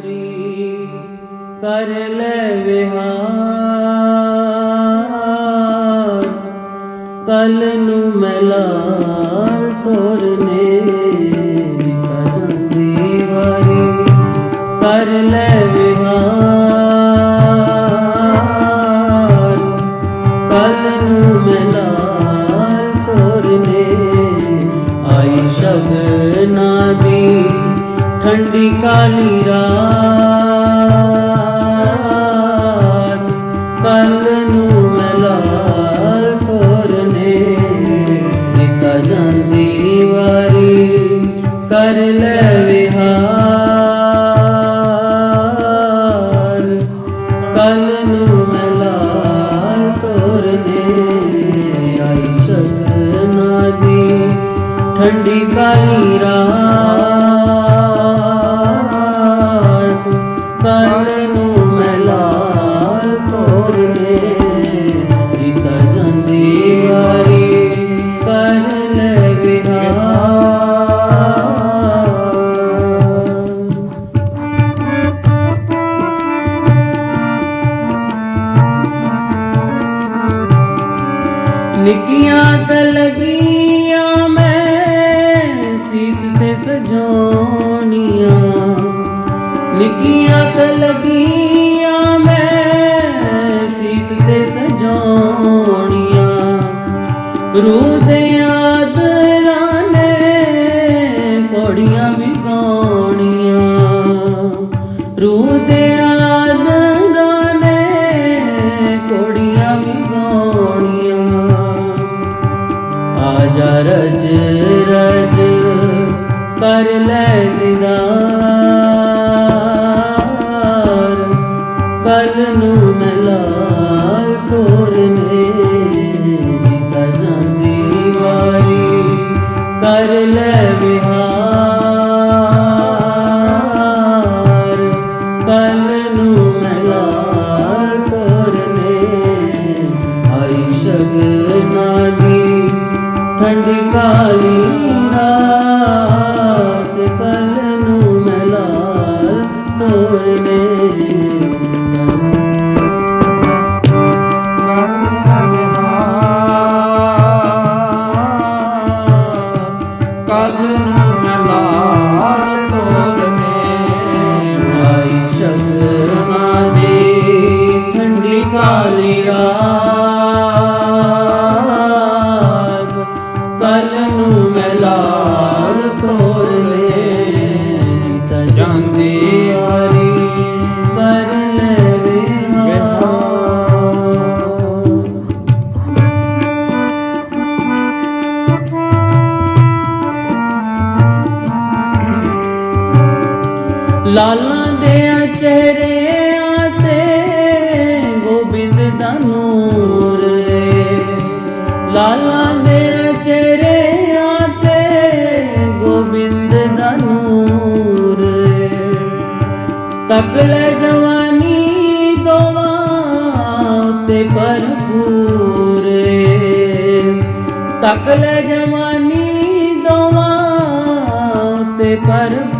ਵਾਰੀ ਕਰ ਲੈ ਵਿਹਾਰ। ਕੱਲ ਨੂੰ ਮੈਂ ਲਾਲ ਤੋਰਨੇ ਨਿਕਾ ਵਾਰੀ। ਕਰ ਲੈ ਠੰਡੀ ਕਾਲੀ ਰਾਤ ਨਿੱਕੀਆਂ ਤੇ ਲੱਗੀਆਂ ਮੈਂ ਸੀਸ ਤੇ ਸਜੋਣੀਆਂ ਰੂਹ ਦੇ ਆਦਰਾਂ ਨੇ ਕੋੜੀਆਂ ਵੀ ਗਾਉਣੀਆਂ। ਰੂਹ ਦੇ ਆਦਰਾਂ ਨੇ ਕੋੜੀਆਂ ਵੀ ਗਾਉਣੀਆਂ। ਜਾ ਰਜ ਰਜ ਕਰ ਲੈ ਸ਼ਗਨਾ ਠੰਡੀ ਕਾਲੀ ਰਾਤ ਕੱਲ ਨੂੰ ਮੈਂ ਲਾਲ ਤੋਰਨੇ ਕੱਲ ਲਾਲਾਂ ਦੇ ਚਿਹਰਿਆਂ ਤੇ ਗੋਬਿੰਦ ਦਾ ਨੂਰ ਏ। ਲਾਲਾਂ ਦੇ ਚਿਹਰਿਆਂ ਤੇ ਗੋਬਿੰਦ ਦਾ ਨੂਰ ਏ। ਤੱਕ ਲੈ ਜਵਾਨੀ ਦੋਵਾਂ ਤੇ ਭਰਪੂਰ ਏ। ਤੱਕ ਲੈ ਜਵਾਨੀ ਦੋਵਾਂ ਤੇ ਭਰਪੂਰ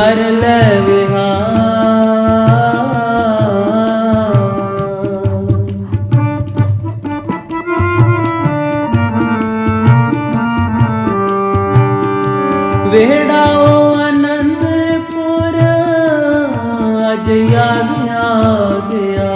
ਕਰ ਲੈ ਵਿਹਾਰ ਵੇੜਾ ਉਹ ਅਨੰਦਪੁਰ, ਅਜ ਆ ਗਿਆ।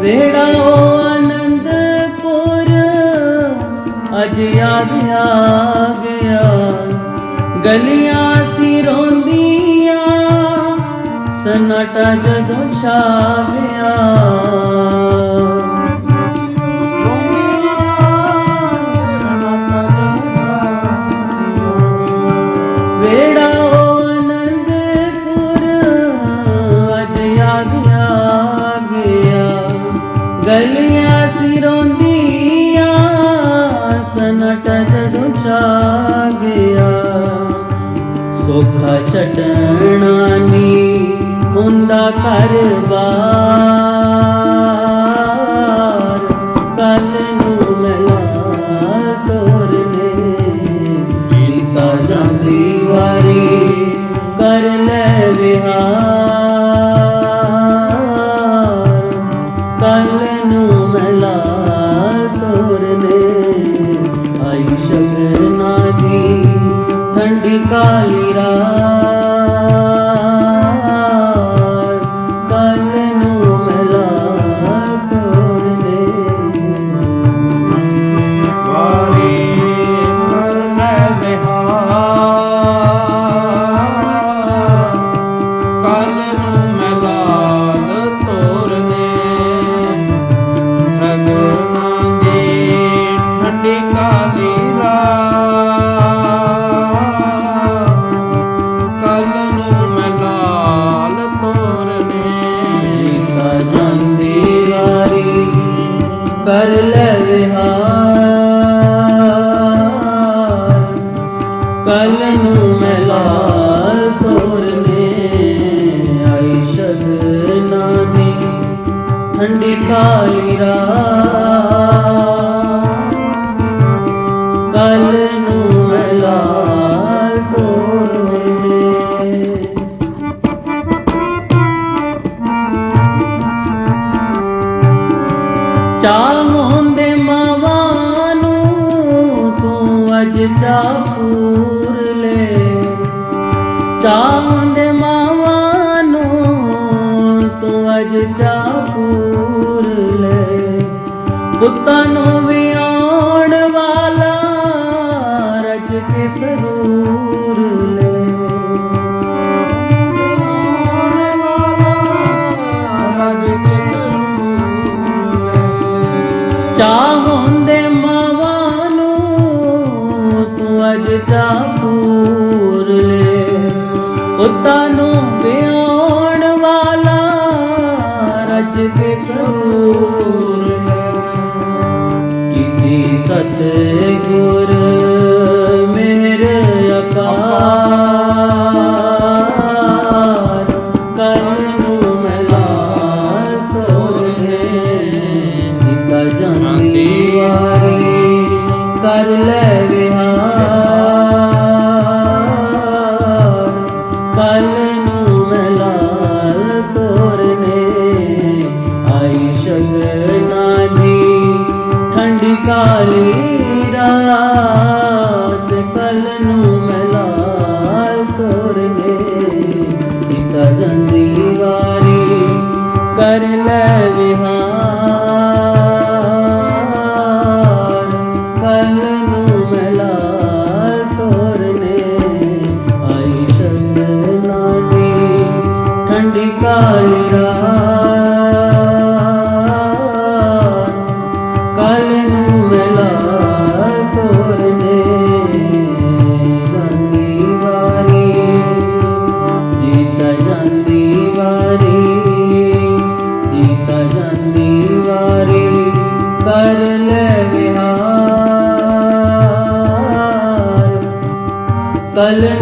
ਵੇੜਾ ਉਹ ਅਨੰਦਪੁਰ, ਅਜ ਆ ਗਿਆ। ਗਲੀਆਂ ਸਿਰੋਂ ਨਟ ਜਦੋਂ ਛਾਵਿਆ। ਵੇੜਾ ਉਹ ਆ ਗਿਆ। ਗਲੀਆਂ ਸਿਰੋਂਦੀਆਂ ਸਨਟ ਜਦੋਂ ਛਾ ਗਿਆ। ਛੱਡਣਾ ਰੋਂਦਾ ਕਰਬਾਰ ਕੱਲ ਨੂੰ ਮਲਾ ਤੋਰਨੇ। ਕੀਤਾ ਜਾਂਦੀ ਵਾਰੀ ਕਰ ਲੈ ਵਿਹਾਰ ਮੈਂ ਲਾਲ ਤੋਰਨੇ ਆਇਸ਼ਦ ਨਾ ਦੀ ਕਾਲੀ ਰਾਤ ਚਾਂਦ ਮਾਵਾਂ ਨੂੰ ਤੂੰ ਅਜ ਚਾਪੂਰ ਲੈ। ਪੁੱਤਾਂ ਨੂੰ ਪੂਰਨ ਕੀਤੀ ਸਤ ਗੁਰ ਮਿਹਰ ਅਪਾਰ ਕਰਨੂ ਕੀਤਾ ਜਾਂਦੀ ਵਾਰੀ All